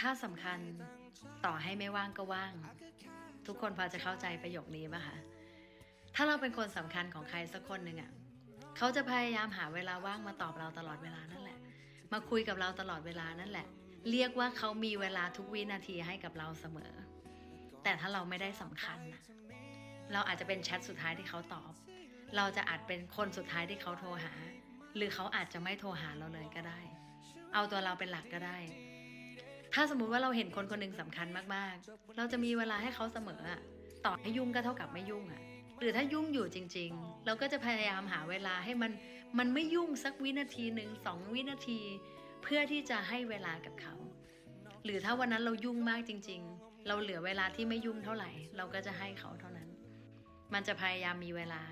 ถ้าสำคัญต่อให้ไม่ว่างก็ว่าง ทุกคนพอจะเข้าใจประโยคนี้ป่ะคะถ้าเราเป็นคนสำคัญของใครสักคนหนึ่งอะ่ะเขาจะพยายามหาเวลาว่างมาตอบเราตลอดเวลานั่นแหละ มาคุยกับเราตลอดเวลานั่นแหละ เรียกว่าเขามีเวลาทุกวินาทีให้กับเราเสมอ แต่ถ้าเราไม่ได้สำคัญนะเราอาจจะเป็นแชทสุดท้ายที่เขาตอบ เราจะอาจเป็นคนสุดท้ายที่เขาโทรหา หรือเขาอาจจะไม่โทรหาเราเลยก็ได้ เอาตัวเราเป็นหลักก็ได้ ถ้าสมมุติว่าเราเห็นคนคนหนึ่งสำคัญมากๆ เราจะมีเวลาให้เขาเสมออะต่อให้ยุ่งก็เท่ากับไม่ยุ่งอะหรือถ้ายุ่งอยู่จริง ๆ เราก็จะพยายามหาเวลาให้มันมันไม่ยุ่งสักวินาทีหนึ่งสองวินาที เพื่อที่จะให้เวลากับเขา หรือถ้าวันนั้นเรายุ่งมากจริง ๆ เราเหลือเวลาที่ไม่ยุ่งเท่าไหร่ เราก็จะให้เขาเท่านั้น มันจะพยายามมีเวลา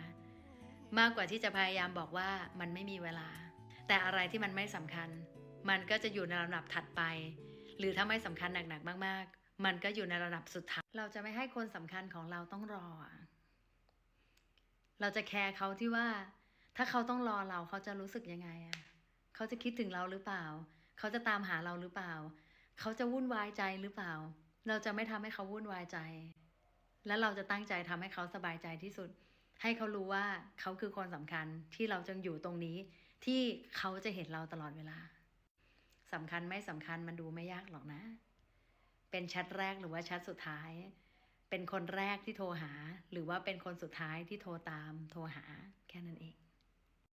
มากกว่าที่จะพยายามบอกว่ามันไม่มีเวลา แต่อะไรที่มันไม่สำคัญ มันก็จะอยู่ในลำดับถัดไป หรือถ้าไม่สำคัญหนักๆมาก ๆ มันก็อยู่ในระดับสุดท้าย เราจะไม่ให้คนสำคัญของเราต้องรอ เราจะแคร์เขาที่ว่า ถ้าเขาต้องรอเราเขาจะรู้สึกยังไงอะเขาจะคิดถึงเราหรือเปล่า เขาจะตามหาเราหรือเปล่า เขาจะวุ่นวายใจหรือเปล่า เราจะไม่ทำให้เขาวุ่นวายใจ และเราจะตั้งใจทำให้เขาสบายใจที่สุด ให้เขารู้ว่าเขาคือคนสำคัญที่เราจึงอยู่ตรงนี้ ที่เขาจะเห็นเราตลอดเวลา สำคัญไม่สำคัญมันดูไม่ยากหรอกนะ เป็นชัดแรกหรือว่าชัดสุดท้าย เป็นคนแรกที่โทรหา หรือว่าเป็นคนสุดท้ายที่โทรตามโทรหาแค่นั้นเอง